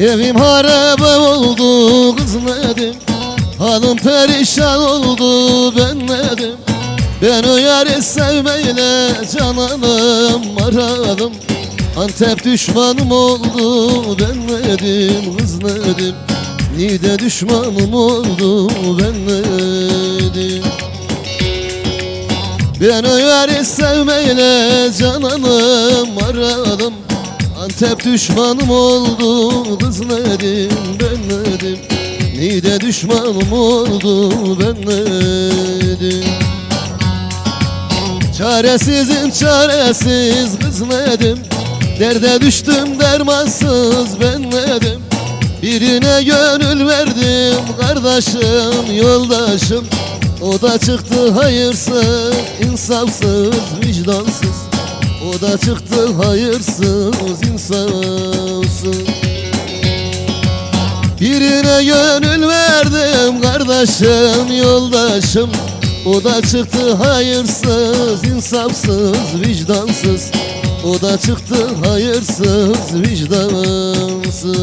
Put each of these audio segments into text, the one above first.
Evim harabe oldu kız nedim Halim perişan oldu ben nedim Ben o yari sevmeyle cananım aradım Antep düşmanım oldu ben nedim kız nedim Nide düşmanım oldu ben nedim ben o yari sevmeyle cananım aradım Antep düşmanım oldu kız nedim ben nedim? Nide düşmanım oldu ben nedim? Çaresizim çaresiz kız nedim? Derde düştüm dermansız ben nedim? Birine gönül verdim kardeşim yoldaşım. O da çıktı hayırsız insafsız vicdansız O da çıktı hayırsız insafsız. Birine gönül verdim kardeşim yoldaşım. O da çıktı hayırsız insafsız vicdansız. O da çıktı hayırsız vicdansız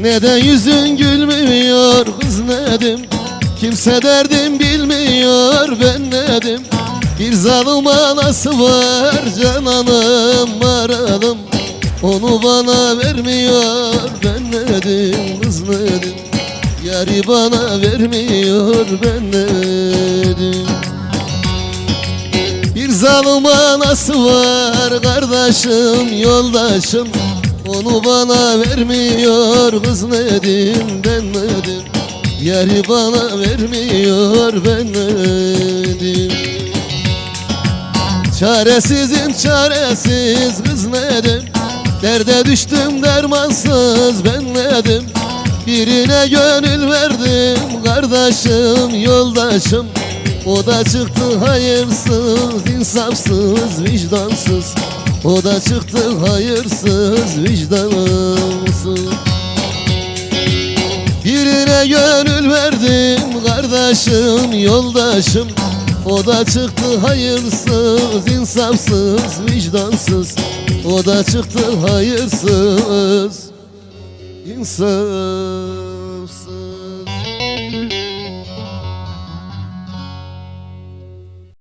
Neden yüzün gülmüyor? Kız nedim? Kimse derdim bilmiyor. Ben nedim? Bir zalim anası var. Cananım aradım Onu bana vermiyor. Ben nedim? Kız nedim? Yari bana vermiyor. Ben nedim? Bir zalim anası var. Kardeşim yoldaşım Onu bana vermiyor kız nedim ben nedim? Yari bana vermiyor ben nedim? Çaresizim çaresiz kız nedim? Derde düştüm dermansız ben nedim? Birine gönül verdim kardeşim yoldaşım. O da çıktı hayırsız insafsız vicdansız O da çıktı hayırsız vicdansız Birine gönül verdim kardeşim yoldaşım. O da çıktı hayırsız insafsız vicdansız. O da çıktı hayırsız insan